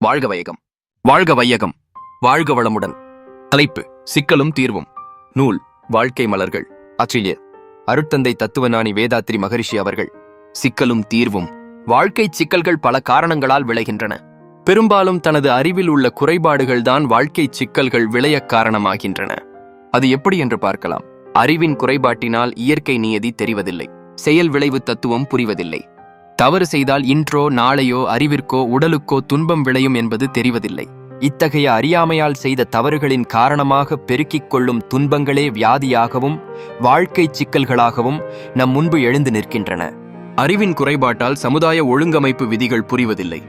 வாழ்க வையகம். வாழ்க வையகம். வாழ்க வளமுடன். தலைப்பு சிக்கலும் தீர்வும். நூல் வாழ்க்கை மலர்கள். ஆஸ்திரேலிய அருட்தந்தை தத்துவஞானி வேதாத்ரி மகரிஷி அவர்கள். சிக்கலும் தீர்வும். வாழ்க்கை சிக்கல்கள் பல காரணங்களால் விளைகின்றன. பெரும்பாலும் தனது அறிவில் உள்ள குறைபாடுகள்தான் வாழ்க்கை சிக்கல்கள் விளையக் காரணமாகின்றன. அது எப்படி என்று பார்க்கலாம். அறிவின் குறைபாட்டினால் இயற்கை நியதி தெரிவதில்லை. செயல் விளைவு தத்துவம் புரிவதில்லை. தவறு செய்தால் இன்றோ நாளையோ அறிவிற்கோ உடலுக்கோ துன்பம் விளையும் என்பது தெரிவதில்லை. இத்தகைய அறியாமையால் செய்த தவறுகளின் காரணமாக பெருக்கிக் கொள்ளும் துன்பங்களே வியாதியாகவும் வாழ்க்கை சிக்கல்களாகவும் நம் முன்பு எழுந்து நிற்கின்றன. அறிவின் குறைபாட்டால் சமுதாய ஒழுங்கமைப்பு விதிகள் புரிவதில்லை.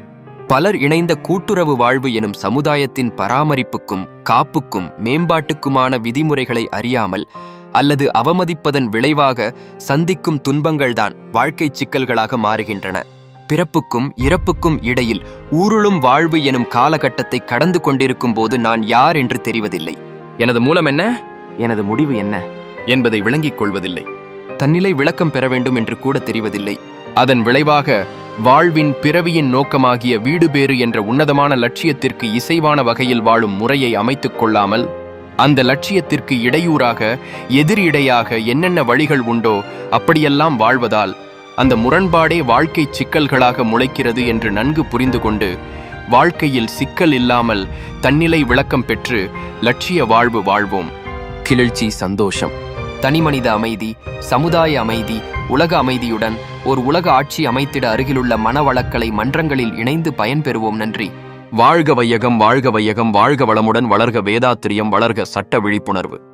பலர் இணைந்த கூட்டுறவு வாழ்வு எனும் சமுதாயத்தின் பராமரிப்புக்கும் காப்புக்கும் மேம்பாட்டுக்குமான விதிமுறைகளை அறியாமல் அல்லது அவமதிப்பதன் விளைவாக சந்திக்கும் துன்பங்கள்தான் வாழ்க்கை சிக்கல்களாக மாறுகின்றன. பிறப்புக்கும் இறப்புக்கும் இடையில் ஊருளும் வாழ்வு எனும் காலகட்டத்தை கடந்து கொண்டிருக்கும் போது நான் யார் என்று தெரிவதில்லை. எனது மூலம் என்ன? எனது முடிவு என்ன? என்பதை விளங்கிக் கொள்வதில்லை. தன்னிலை விளக்கம் பெற வேண்டும் என்று கூட தெரிவதில்லை. அதன் விளைவாக வாழ்வின் பிறவியின் நோக்கமாகிய வீடுபேறு என்ற உன்னதமான லட்சியத்திற்கு இசைவான வகையில் வாழும் முறையை அமைத்துக் கொள்ளாமல் அந்த லட்சியத்திற்கு இடையூறாக எதிர் இடையாக என்னென்ன வழிகள் உண்டோ அப்படியெல்லாம் வாழ்வதால் அந்த முரண்பாடே வாழ்க்கை சிக்கல்களாக முளைக்கிறது என்று நன்கு புரிந்து கொண்டு வாழ்க்கையில் சிக்கல் இல்லாமல் தன்னிலை விளக்கம் பெற்று லட்சிய வாழ்வு வாழ்வோம். கிளர்ச்சி சந்தோஷம். தனிமனித அமைதி சமுதாய அமைதி உலக அமைதியுடன் ஒரு உலக ஆட்சி அமைத்திட அருகிலுள்ள மனவளக்கலை மன்றங்களில் இணைந்து பயன்பெறுவோம் நன்றி. வாழ்க வையகம் வாழ்க வையகம் வாழ்க வளமுடன் வளர்க வேதாத்திரியம் வளர்க சட்ட விழிப்புணர்வு.